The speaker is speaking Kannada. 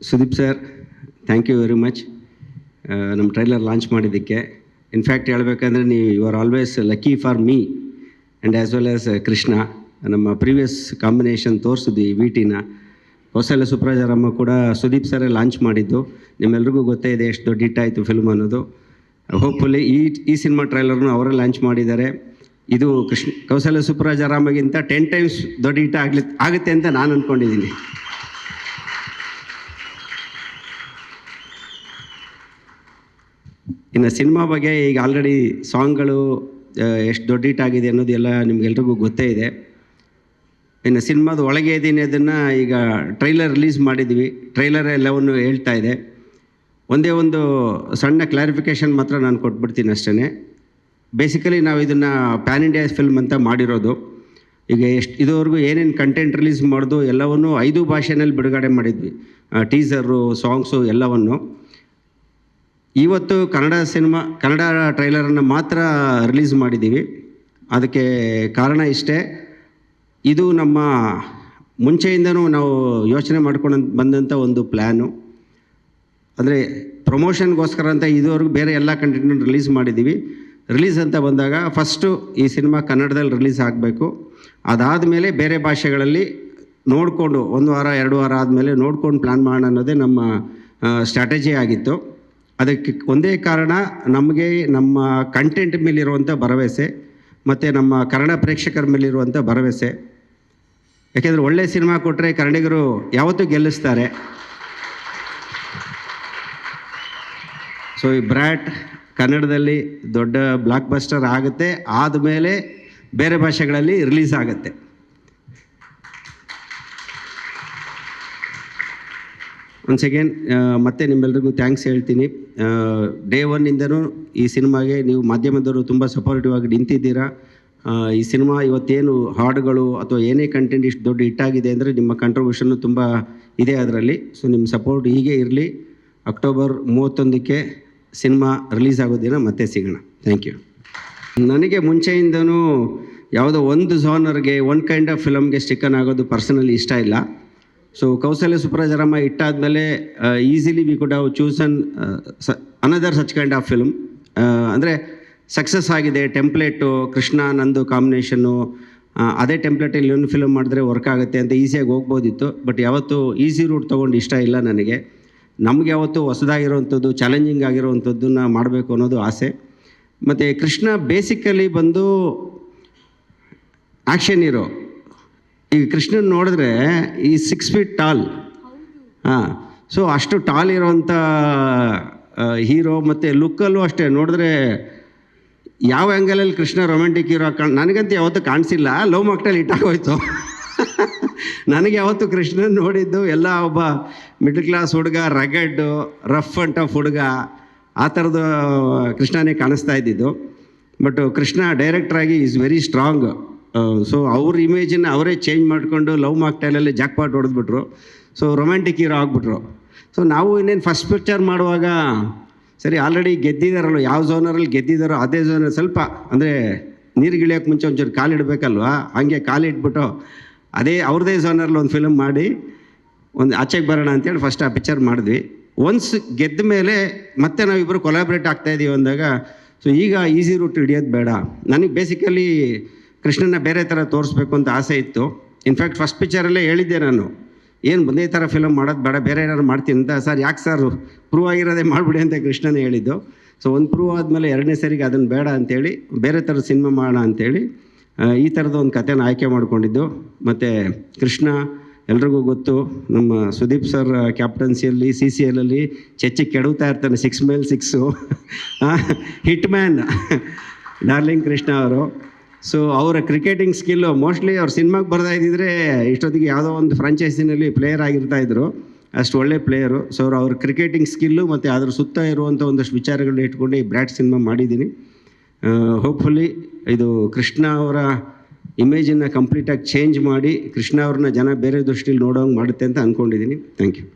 Sudeep sir thank you very much ನಮ್ಮ ಟ್ರೈಲರ್ ಲಾಂಚ್ ಮಾಡಿದ್ದಕ್ಕೆ. ಇನ್ಫ್ಯಾಕ್ಟ್ ಹೇಳ್ಬೇಕಂದ್ರೆ ನೀವು you are always lucky for me and as well as Krishna ನಮ್ಮ ಪ್ರೀವಿಯಸ್ ಕಾಂಬಿನೇಷನ್ ತೋರಿಸಿದ್ವಿ ವಿ ಟಿನ ಹೊಸಲ ಸುಪ್ರಾಜಾರಮ್ಮ ಕೂಡ ಸುದೀಪ್ ಸರೇ ಲಾಂಚ್ ಮಾಡಿದ್ದು. ನಿಮ್ಮೆಲ್ರಿಗೂ ಗೊತ್ತೇ ಇದೆ ಎಷ್ಟು ದೊಡ್ಡ ಹಿಟ್ ಆಯಿತು ಫಿಲ್ಮ್ ಅನ್ನೋದು. ಹೋಪ್ಫುಲಿ ಈ ಈ ಸಿನಿಮಾ ಟ್ರೈಲರ್ನು ಅವರೇ ಲಾಂಚ್ ಮಾಡಿದ್ದಾರೆ. ಇದು ಕೃಷ್ಣ, ಕೌಶಲ್ಯ ಸುಪ್ರಾಜಾರಾಮಗಿಂತ ಟೆನ್ ಟೈಮ್ಸ್ ದೊಡ್ಡ ಹಿಟ್ ಆಗಲಿ, ಆಗುತ್ತೆ ಅಂತ ನಾನು ಅಂದ್ಕೊಂಡಿದ್ದೀನಿ ಇನ್ನು ಸಿನಿಮಾ ಬಗ್ಗೆ ಈಗ ಆಲ್ರೆಡಿ ಸಾಂಗ್ಗಳು ಎಷ್ಟು ದೊಡ್ಡ ಹಿಟ್ ಆಗಿದೆ ಅನ್ನೋದು ಎಲ್ಲ ನಿಮ್ಗೆಲ್ರಿಗೂ ಗೊತ್ತೇ ಇದೆ. ಇನ್ನು ಸಿನಿಮಾದ ಒಳಗೆ ಇದ್ದೀನಿ ಅದನ್ನು ಈಗ ಟ್ರೈಲರ್ ರಿಲೀಸ್ ಮಾಡಿದ್ವಿ. ಟ್ರೈಲರ್ ಎಲ್ಲವನ್ನು ಹೇಳ್ತಾ ಇದೆ. ಒಂದೇ ಒಂದು ಸಣ್ಣ ಕ್ಲಾರಿಫಿಕೇಷನ್ ಮಾತ್ರ ನಾನು ಕೊಟ್ಬಿಡ್ತೀನಿ ಅಷ್ಟೇ ಬೇಸಿಕಲಿ ನಾವು ಇದನ್ನು ಪ್ಯಾನ್ ಇಂಡಿಯಾ ಫಿಲ್ಮ್ ಅಂತ ಮಾಡಿರೋದು. ಈಗ ಎಷ್ಟು, ಇದುವರೆಗೂ ಏನೇನು ಕಂಟೆಂಟ್ ರಿಲೀಸ್ ಮಾಡೋದು ಎಲ್ಲವನ್ನು ಐದು ಭಾಷೆನಲ್ಲಿ ಬಿಡುಗಡೆ ಮಾಡಿದ್ವಿ. ಟೀಸರು ಸಾಂಗ್ಸು ಎಲ್ಲವನ್ನು. ಇವತ್ತು ಕನ್ನಡ ಸಿನಿಮಾ, ಕನ್ನಡ ಟ್ರೈಲರನ್ನು ಮಾತ್ರ ರಿಲೀಸ್ ಮಾಡಿದ್ದೀವಿ. ಅದಕ್ಕೆ ಕಾರಣ ಇಷ್ಟೇ, ಇದು ನಮ್ಮ ಮುಂಚೆಯಿಂದನೂ ನಾವು ಯೋಚನೆ ಮಾಡ್ಕೊಂಡು ಬಂದಂಥ ಒಂದು ಪ್ಲ್ಯಾನು ಅಂದರೆ ಪ್ರಮೋಷನ್ಗೋಸ್ಕರ ಅಂತ ಇದುವರೆಗೂ ಬೇರೆ ಎಲ್ಲ ಕಂಟೆಂಟ್ನ ರಿಲೀಸ್ ಮಾಡಿದ್ದೀವಿ. ರಿಲೀಸ್ ಅಂತ ಬಂದಾಗ ಫಸ್ಟು ಈ ಸಿನಿಮಾ ಕನ್ನಡದಲ್ಲಿ ರಿಲೀಸ್ ಆಗಬೇಕು. ಅದಾದ ಮೇಲೆ ಬೇರೆ ಭಾಷೆಗಳಲ್ಲಿ ನೋಡಿಕೊಂಡು, ಒಂದು ವಾರ, ಎರಡು ವಾರ ಆದಮೇಲೆ ನೋಡ್ಕೊಂಡು ಪ್ಲ್ಯಾನ್ ಮಾಡೋಣ ಅನ್ನೋದೇ ನಮ್ಮ ಸ್ಟ್ರಾಟಜಿ ಆಗಿತ್ತು. ಅದಕ್ಕೆ ಒಂದೇ ಕಾರಣ ನಮಗೆ ನಮ್ಮ ಕಂಟೆಂಟ್ ಮೇಲಿರುವಂಥ ಭರವಸೆ ಮತ್ತು ನಮ್ಮ ಕನ್ನಡ ಪ್ರೇಕ್ಷಕರ ಮೇಲಿರುವಂಥ ಭರವಸೆ. ಯಾಕೆಂದರೆ ಒಳ್ಳೆಯ ಸಿನಿಮಾ ಕೊಟ್ಟರೆ ಕನ್ನಡಿಗರು ಯಾವತ್ತೂ ಗೆಲ್ಲಿಸ್ತಾರೆ. ಸೊ ಈ ಬ್ರ್ಯಾಟ್ ಕನ್ನಡದಲ್ಲಿ ದೊಡ್ಡ ಬ್ಲಾಕ್ ಬಸ್ಟರ್ ಆಗುತ್ತೆ. ಆದಮೇಲೆ ಬೇರೆ ಭಾಷೆಗಳಲ್ಲಿ ರಿಲೀಸ್ ಆಗುತ್ತೆ. ಒನ್ಸ್ ಅಗೇನ್ ಮತ್ತೆ ನಿಮ್ಮೆಲ್ರಿಗೂ ಥ್ಯಾಂಕ್ಸ್ ಹೇಳ್ತೀನಿ. ಡೇ ಒನ್ನಿಂದನೂ ಈ ಸಿನಿಮಾಗೆ ನೀವು ಮಾಧ್ಯಮದವರು ತುಂಬ ಸಪೋರ್ಟಿವ್ ಆಗಿ ನಿಂತಿದ್ದೀರಾ. ಈ ಸಿನಿಮಾ ಇವತ್ತೇನು ಹಾಡುಗಳು ಅಥವಾ ಏನೇ ಕಂಟೆಂಟ್ ಇಷ್ಟು ದೊಡ್ಡ ಹಿಟ್ಟಾಗಿದೆ ಅಂದರೆ ನಿಮ್ಮ ಕಂಟ್ರಿಬ್ಯೂಷನ್ನು ತುಂಬ ಇದೆ ಅದರಲ್ಲಿ. ಸೊ ನಿಮ್ಮ ಸಪೋರ್ಟ್ ಹೀಗೆ ಇರಲಿ. ಅಕ್ಟೋಬರ್ ಮೂವತ್ತೊಂದಕ್ಕೆ ಸಿನಿಮಾ ರಿಲೀಸ್ ಆಗೋದಿನ ಮತ್ತೆ ಸಿಗೋಣ. ಥ್ಯಾಂಕ್ ಯು ನನಗೆ ಮುಂಚೆಯಿಂದನೂ ಯಾವುದೋ ಒಂದು ಝಾನರ್ಗೆ ಒನ್ ಕೈಂಡ್ ಆಫ್ ಫಿಲಮ್ಗೆ ಸ್ಟಿಕ್ಕನ್ ಆಗೋದು ಪರ್ಸನಲಿ ಇಷ್ಟ ಇಲ್ಲ. ಸೊ ಕೌಶಲ್ಯ ಸುಪ್ರಾಜರಮ್ಮ ಇಟ್ಟಾದಮೇಲೆ easily we could have chosen another such kind of film ಅಂದರೆ ಸಕ್ಸಸ್ ಆಗಿದೆ ಟೆಂಪ್ಲೇಟು ಕೃಷ್ಣ ನಂದು ಕಾಂಬಿನೇಷನ್ನು ಅದೇ ಟೆಂಪ್ಲೇಟಲ್ಲಿ ಇನ್ನೊಂದು ಫಿಲ್ಮ್ ಮಾಡಿದ್ರೆ ವರ್ಕ್ ಆಗುತ್ತೆ ಅಂತ ಈಸಿಯಾಗಿ ಹೋಗ್ಬೋದಿತ್ತು. ಬಟ್ ಯಾವತ್ತೂ ಈಸಿ ರೂಟ್ ತೊಗೊಂಡು ಇಷ್ಟ ಇಲ್ಲ ನನಗೆ. ನಮ್ಗೆ ಯಾವತ್ತು ಹೊಸದಾಗಿರೋವಂಥದ್ದು ಚಾಲೆಂಜಿಂಗ್ ಆಗಿರೋವಂಥದ್ದನ್ನ ಮಾಡಬೇಕು ಅನ್ನೋದು ಆಸೆ. ಮತ್ತು ಕೃಷ್ಣ ಬೇಸಿಕಲಿ ಬಂದು ಆ್ಯಕ್ಷನ್ ಹೀರೋ ಈಗ ಕೃಷ್ಣನ್ ನೋಡಿದ್ರೆ ಈ ಸಿಕ್ಸ್ ಫೀಟ್ ಟಾಲ್ ಹಾಂ ಸೊ ಅಷ್ಟು ಟಾಲ್ ಇರೋವಂಥ ಹೀರೋ ಮತ್ತು ಲುಕ್ಕಲ್ಲೂ ಅಷ್ಟೇ. ನೋಡಿದ್ರೆ ಯಾವ ಆ್ಯಂಗಲಲ್ಲಿ ಕೃಷ್ಣ ರೊಮ್ಯಾಂಟಿಕ್ ಹೀರೋ ಕಾಣ್ ನನಗಂತೂ ಯಾವತ್ತೂ ಕಾಣಿಸಿಲ್ಲ. ಲವ್ ಮಕ್ಟಲ್ಲಿ ಇಟ್ಟಾಗೋಯ್ತು ನನಗೆ ಯಾವತ್ತು ಕೃಷ್ಣನ್ ನೋಡಿದ್ದು ಎಲ್ಲ ಒಬ್ಬ ಮಿಡ್ಲ್ ಕ್ಲಾಸ್ ಹುಡುಗ ರಗಡ್ಡು ರಫ್ ಅಂಡ್ ಟಫ್ ಹುಡುಗ. ಆ ಥರದ ಕೃಷ್ಣನೇ ಕಾಣಿಸ್ತಾ ಇದ್ದಿದ್ದು. ಬಟ್ ಕೃಷ್ಣ ಡೈರೆಕ್ಟ್ರಾಗಿ ಈಸ್ ವೆರಿ ಸ್ಟ್ರಾಂಗ್ ಸೊ ಅವ್ರ ಇಮೇಜನ್ನ ಅವರೇ ಚೇಂಜ್ ಮಾಡಿಕೊಂಡು ಲವ್ ಮಾಕ್ಟೈಲಲ್ಲಿ ಜಾಕ್ಪಾಟ್ ಹೊಡೆದ್ಬಿಟ್ರು. ಸೊ ರೊಮ್ಯಾಂಟಿಕ್ ಹೀರೋ ಆಗಿಬಿಟ್ರು. ಸೊ ನಾವು ಇನ್ನೇನು ಫಸ್ಟ್ ಪಿಕ್ಚರ್ ಮಾಡುವಾಗ, ಸರಿ ಆಲ್ರೆಡಿ ಗೆದ್ದಿದ್ದಾರಲ್ಲ ಯಾವ ಝೋನರಲ್ಲಿ ಗೆದ್ದಿದ್ದಾರೋ ಅದೇ ಝೋನರ್ ಸ್ವಲ್ಪ, ಅಂದರೆ ನೀರಿಗಿಳಿಯೋಕ್ಕೆ ಮುಂಚೆ ಒಂಚೂರು ಕಾಲಿಡಬೇಕಲ್ವಾ ಹಾಗೆ ಕಾಲಿಟ್ಬಿಟ್ಟು ಅದೇ ಅವ್ರದೇ ಝೋನರಲ್ಲಿ ಒಂದು ಫಿಲಮ್ ಮಾಡಿ, ಒಂದು ಆಚೆಗೆ ಬರೋಣ ಅಂತೇಳಿ ಫಸ್ಟ್ ಆ ಪಿಕ್ಚರ್ ಮಾಡಿದ್ವಿ. ಒನ್ಸ್ ಗೆದ್ದ ಮೇಲೆ ಮತ್ತೆ ನಾವಿಬ್ಬರು ಕೊಲಾಬ್ರೇಟ್ ಆಗ್ತಾಯಿದ್ದೀವಿ ಅಂದಾಗ ಸೊ ಈಗ ಈಸಿ ರೂಟ್ ಹಿಡಿಯೋದು ಬೇಡ. ನನಗೆ ಬೇಸಿಕಲಿ ಕೃಷ್ಣನ ಬೇರೆ ಥರ ತೋರಿಸ್ಬೇಕು ಅಂತ ಆಸೆ ಇತ್ತು. ಇನ್ಫ್ಯಾಕ್ಟ್ ಫಸ್ಟ್ ಪಿಕ್ಚರಲ್ಲೇ ಹೇಳಿದ್ದೆ ನಾನು. ಏನು ಒಂದೇ ಥರ ಫಿಲಮ್ ಮಾಡೋದು ಬೇಡ, ಬೇರೆ ಏನಾದ್ರು ಮಾಡ್ತೀನಿ ಅಂತ. ಸರ್, ಯಾಕೆ ಸರ್? ಪ್ರೂವ್ ಆಗಿರೋದೇ ಮಾಡಿಬಿಡಿ ಅಂತ ಕೃಷ್ಣನೇ ಹೇಳಿದ್ದು. ಸೊ ಒಂದು ಪ್ರೂವ್ ಆದಮೇಲೆ ಎರಡನೇ ಸರಿಗೆ ಅದನ್ನು ಬೇಡ ಅಂತೇಳಿ, ಬೇರೆ ಥರದ ಸಿನಿಮಾ ಮಾಡೋಣ ಅಂತೇಳಿ ಈ ಥರದ ಒಂದು ಕಥೆನ ಆಯ್ಕೆ ಮಾಡಿಕೊಂಡಿದ್ದು. ಮತ್ತು ಕೃಷ್ಣ, ಎಲ್ರಿಗೂ ಗೊತ್ತು, ನಮ್ಮ ಸುದೀಪ್ ಸರ್ ಕ್ಯಾಪ್ಟನ್ಸಿಯಲ್ಲಿ ಸಿ ಸಿ ಎಲ್ಲಲ್ಲಿ ಚೆಚ್ಚಿ ಕೆಡುತ್ತಾ ಇರ್ತಾನೆ ಸಿಕ್ಸ್ ಮೇಲ್ six hit man darling Krishna ಅವರು. ಸೊ ಅವರ ಕ್ರಿಕೆಟಿಂಗ್ ಸ್ಕಿಲ್ಲು ಮೋಸ್ಟ್ಲಿ ಅವ್ರ ಸಿನಿಮಾಗೆ ಬರ್ತಾ ಇದ್ದಿದ್ರೆ ಇಷ್ಟೊತ್ತಿಗೆ ಯಾವುದೋ ಒಂದು ಫ್ರಾಂಚೈಸಿನಲ್ಲಿ ಪ್ಲೇಯರ್ ಆಗಿರ್ತಾ ಇದ್ರು. ಅಷ್ಟು ಒಳ್ಳೆ ಪ್ಲೇಯರು ಸೊ ಅವ್ರು ಅವ್ರ ಕ್ರಿಕೆಟಿಂಗ್ ಸ್ಕಿಲ್ಲು ಮತ್ತು ಅದ್ರ ಸುತ್ತ ಇರುವಂಥ ಒಂದಷ್ಟು ವಿಚಾರಗಳನ್ನ ಇಟ್ಕೊಂಡು ಈ ಬ್ರ್ಯಾಟ್ ಸಿನಿಮಾ ಮಾಡಿದ್ದೀನಿ. ಹೋಪ್ಫುಲಿ ಇದು ಕೃಷ್ಣ ಅವರ ಇಮೇಜನ್ನು ಕಂಪ್ಲೀಟಾಗಿ ಚೇಂಜ್ ಮಾಡಿ ಕೃಷ್ಣ ಅವ್ರನ್ನ ಜನ ಬೇರೆ ದೃಷ್ಟಿಲಿ ನೋಡೋಂಗೆ ಮಾಡುತ್ತೆ ಅಂತ ಅಂದ್ಕೊಂಡಿದ್ದೀನಿ ಥ್ಯಾಂಕ್ ಯು